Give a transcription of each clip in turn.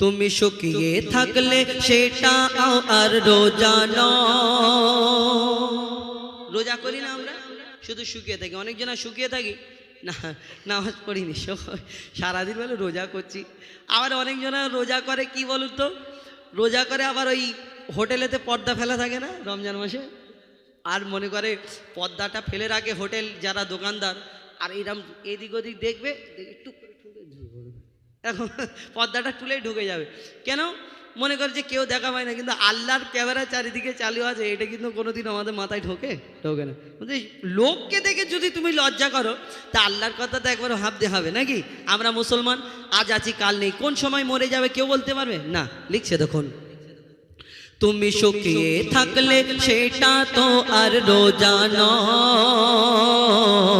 তুমি শুকিয়ে থাকলে সেটা আর রোজা। রোজা করি না আমরা? শুধু শুকিয়ে থাকি। অনেকজনা শুকিয়ে থাকি। না, নামাজ পড়িনি। সারাদিন বলে রোজা করছি। আবার অনেকজনা রোজা করে, কি বলুন তো? রোজা করে আবার ওই হোটেলেতে পর্দা ফেলা থাকে না রমজান মাসে? আর মনে করে পর্দাটা ফেলে রাখে হোটেল যারা দোকানদার। আর এইরকম এদিক ওদিক দেখবে দেখে এখন পর্দাটা তুলেই ঢুকে যাবে। কেন? মনে করে যে কেউ দেখা পায় না কিন্তু আল্লাহর ক্যামেরা চারিদিকে চালু আছে এটা কিন্তু কোনোদিন আমাদের মাথায় ঢোকে? ঢোকে না। বলছি, লোককে দেখে যদি তুমি লজ্জা করো তা আল্লাহর কথা তো একবার ভাবতে হবে নাকি? আমরা মুসলমান আজ আছি কাল নেই। কোন সময় মরে যাবে কেউ বলতে পারবে? না লিখছে দেখুন। তুমি শুকিয়ে থাকলে সেটা তো আর রোজা নয়।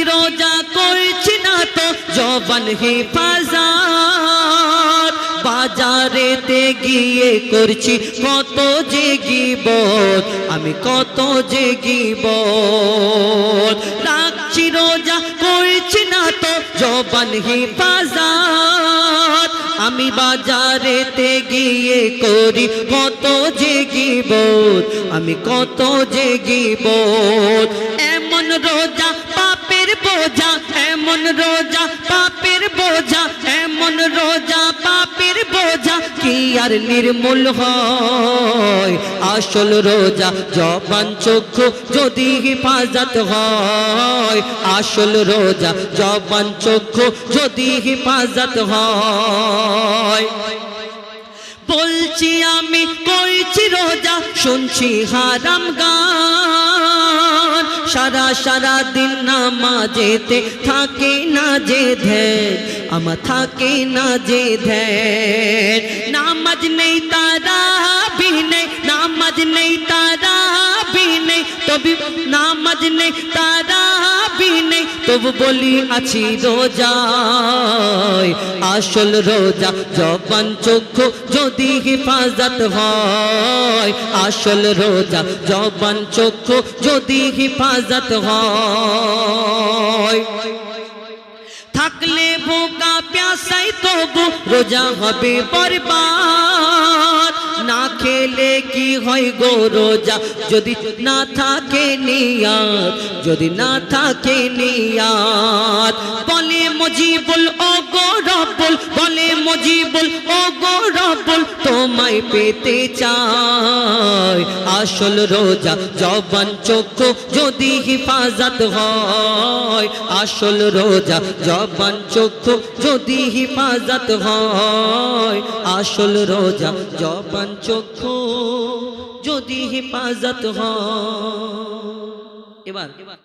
রোজা করছি না তো জবান হেফাজত। বাজারেতে গিয়ে করছি কত যে আমি কত যে গিবত। রাখছি রোজা করছি না তো জবান হেফাজত। আমি বাজারেতে গিয়ে করি কত যে আমি কত যে এমন রোজা পাপের বোঝা, এমন রোজা, পাপের বোঝা, এমন রোজা, পাপের বোঝা, কি আর নির্মূল হয়? আসল রোজা জবান চক্ষু যদি হিফাজত হয়, আসল রোজা জবান চক্ষু যদি হিফাজত হয়। বলছি আমি, কইছি রোজা, শুনছি হারাম গান। সারা সারা দিন নামাজেতে থাকে না যে ধ্যান, আমার থাকে না যে ধ্যান। নামাজ নেই তারা বিনে নামাজ নেই তারা বিনে তবে নামাজ নেই তারা নেই, তবু বলি আছি রোজায় আসল রোজা জবান চক্ষু যদি হিফাজত হয়। আসল রোজা জবান চক্ষু যদি হিফাজত হয়। থাকলে বোকা প্যাসাই, তবু রোজা হবে বরবাদ। খেলে কি হয় গো রোজা? যদি না থাকে নিয়াত যদি না থাকে নিয়াত বলে মজিবুল ও গো রব্বুল, বলে মজিবুল ও গো রব্বুল, তোমায় পেতে চায় আসল রোজা জবান চক্ষু যদি হিফাজত হয়। আসল রোজা জবান চক্ষু যদি হিফাজত হয়। আসল রোজা জবান চক্ষু যদি হিফাজত হয়। এবার এবার।